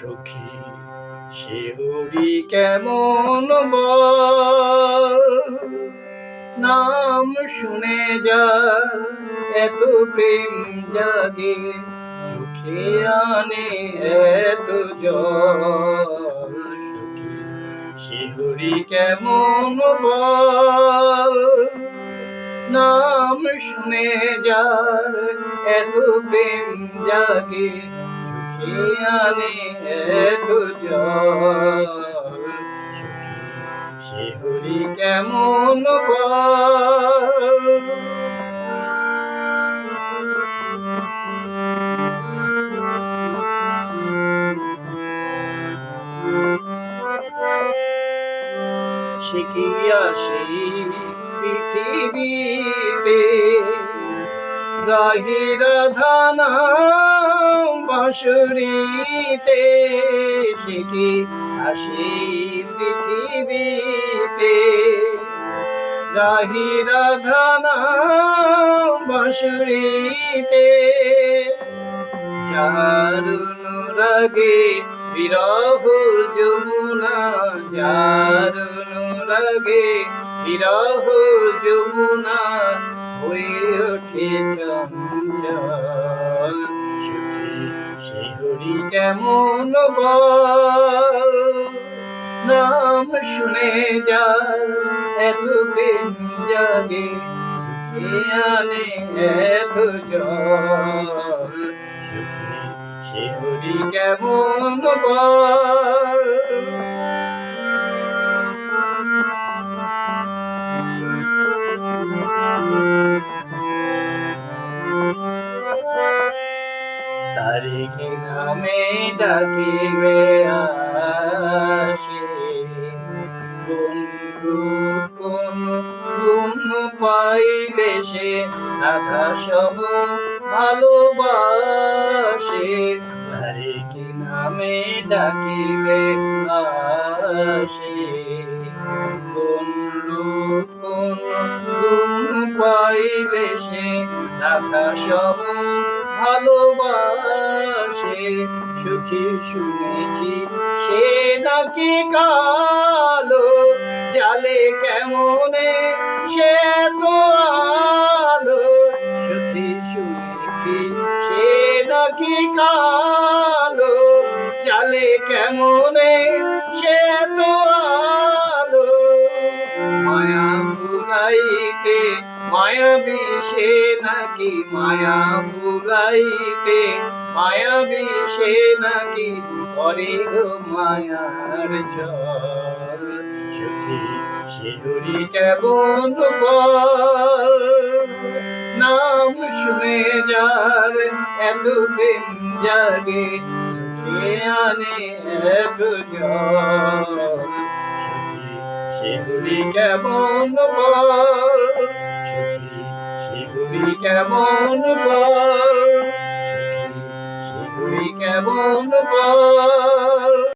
সখী শিউরি কেমন বল? নাম শুনে যা, এত প্রেম জাগে, চোখে আনে এত জল। কেমন বল? নাম শুনে যার এত প্রেম জাগে চোখে আনে এত শিহুরি কেমন শিখিয়া পৃথিবীতে গাহিরা ধানা বাঁশুরিতে শিখি আসি পৃথিবীতে। গাহিরা ধানা বাঁশুরিতে, যার অনুরাগে বিরহ যমুনা অনুরাগে বিরহ যমুনা হয়ে ওঠে চঞ্চল। শিহুরি কেমন বল? নাম শুনে যার এত প্রেম জাগে আনে এত জল শিহুরি কেমন বল? তারিখে নামে ডাকিবে আসে বন্ধু কোন গুণ পাইলে সে, রাধা সব ভালোবাসে। তারিখে নামে ডাকিবে আসে বন্ধু কোন গুণ পাইলে সে, রাধা সব ভালোবাসে, সুখী শুনেছি। সে নাকি কালো, জালে কেমনে? সে তো আলো, সুখী শুনেছি। সে নাকি কালো, জালে কেমনে? সে তো আলো, মায়া ভুলাইতে মায়া বিষে নাকি মায়া ভুলাইতে মায়া বিষে নাকি গো মায়ার জল? সুখী শিহুরি কেমন নাম শুনে যার এত প্রেম জাগে আনে এত জল? শিহুরি কেমন বল শিহুরি কেমন বল শিহুরি কেমন